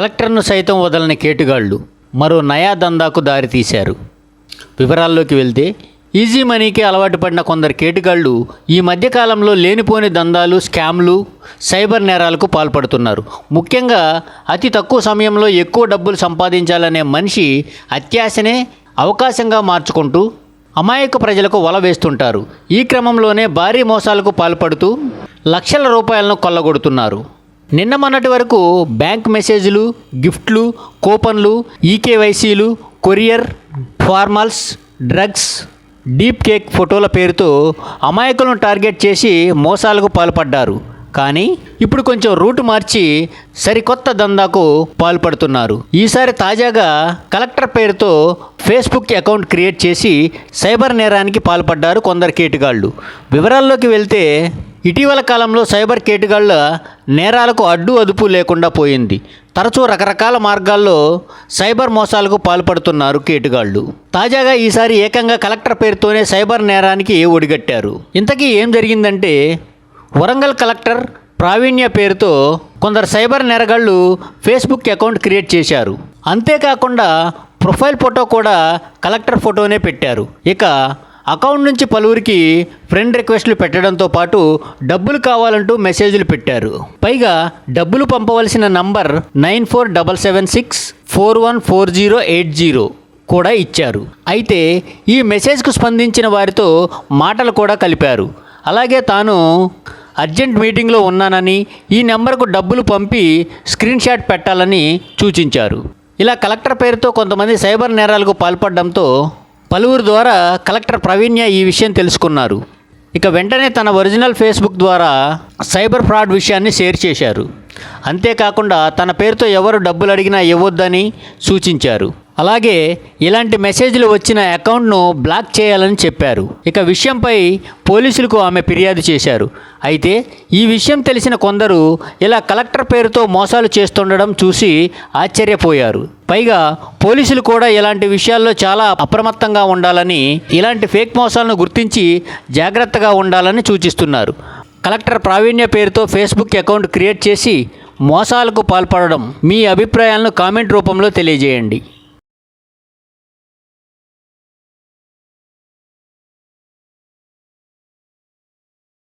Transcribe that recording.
కలెక్టర్ను సైతం వదలని కేటుగాళ్ళు మరో నయా దందాకు దారితీశారు వివరాల్లోకి వెళ్తే ఈజీ మనీకి అలవాటు పడిన కొందరు కేటుగాళ్ళు ఈ మధ్యకాలంలో లేనిపోని దందాలు స్కామ్లు సైబర్ నేరాలకు పాల్పడుతున్నారు. ముఖ్యంగా అతి తక్కువ సమయంలో ఎక్కువ డబ్బులు సంపాదించాలనే మనిషి అత్యాశనే అవకాశంగా మార్చుకుంటూ అమాయక ప్రజలకు వల వేస్తుంటారు. ఈ క్రమంలోనే భారీ మోసాలకు పాల్పడుతూ లక్షల రూపాయలను కొల్లగొడుతున్నారు. నిన్న మొన్నటి వరకు బ్యాంక్ మెసేజ్లు గిఫ్ట్లు కూపన్లు ఈకేవైసీలు కొరియర్ ఫార్మల్స్ డ్రగ్స్ డీప్ కేక్ ఫోటోల పేరుతో అమాయకులను టార్గెట్ చేసి మోసాలకు పాల్పడ్డారు. కానీ ఇప్పుడు కొంచెం రూట్ మార్చి సరికొత్త దందాకు పాల్పడుతున్నారు. ఈసారి తాజాగా కలెక్టర్ పేరుతో ఫేస్బుక్ అకౌంట్ క్రియేట్ చేసి సైబర్ నేరానికి పాల్పడ్డారు కొందరు కేటుగాళ్ళు. వివరాల్లోకి వెళ్తే ఇటీవల కాలంలో సైబర్ కేటుగాళ్ళ నేరాలకు అడ్డు అదుపు లేకుండా పోయింది. తరచూ రకరకాల మార్గాల్లో సైబర్ మోసాలకు పాల్పడుతున్నారు కేటుగాళ్ళు. తాజాగా ఈసారి ఏకంగా కలెక్టర్ పేరుతోనే సైబర్ నేరానికి ఒడిగట్టారు? ఇంతకీ ఏం జరిగిందంటే వరంగల్ కలెక్టర్ ప్రావీణ్య పేరుతో కొందరు సైబర్ నేరగాళ్ళు ఫేస్బుక్ అకౌంట్ క్రియేట్ చేశారు. అంతేకాకుండా ప్రొఫైల్ ఫోటో కూడా కలెక్టర్ ఫోటోనే పెట్టారు. ఇక అకౌంట్ నుంచి పలువురికి ఫ్రెండ్ రిక్వెస్ట్లు పెట్టడంతో పాటు డబ్బులు కావాలంటూ మెసేజ్లు పెట్టారు. పైగా డబ్బులు పంపవలసిన number nine four double seven six four one four zero eight zero కూడా ఇచ్చారు. అయితే ఈ మెసేజ్కు స్పందించిన వారితో మాటలు కూడా కలిపారు. అలాగే తాను అర్జెంట్ మీటింగ్లో ఉన్నానని ఈ నెంబర్కు డబ్బులు పంపి స్క్రీన్ షాట్ పెట్టాలని సూచించారు. ఇలా కలెక్టర్ పేరుతో కొంతమంది సైబర్ నేరాలకు పాల్పడడంతో పలువురు ద్వారా కలెక్టర్ ప్రవీణ్య ఈ విషయం తెలుసుకున్నారు. ఇక వెంటనే తన ఒరిజినల్ ఫేస్బుక్ ద్వారా సైబర్ ఫ్రాడ్ విషయాన్ని షేర్ చేశారు. అంతేకాకుండా తన పేరుతో ఎవరు డబ్బులు అడిగినా ఇవ్వొద్దని సూచించారు. అలాగే ఇలాంటి మెసేజ్లు వచ్చిన అకౌంట్ను బ్లాక్ చేయాలని చెప్పారు. ఇక విషయంపై పోలీసులకు ఆమె ఫిర్యాదు చేశారు. అయితే ఈ విషయం తెలిసిన కొందరు ఇలా కలెక్టర్ పేరుతో మోసాలు చేస్తుండడం చూసి ఆశ్చర్యపోయారు. పైగా పోలీసులు కూడా ఇలాంటి విషయాల్లో చాలా అప్రమత్తంగా ఉండాలని ఇలాంటి ఫేక్ మోసాలను గుర్తించి జాగ్రత్తగా ఉండాలని సూచిస్తున్నారు. కలెక్టర్ ప్రావీణ్య పేరుతో ఫేస్బుక్ అకౌంట్ క్రియేట్ చేసి మోసాలకు పాల్పడడం మీ అభిప్రాయాలను కామెంట్ రూపంలో తెలియజేయండి.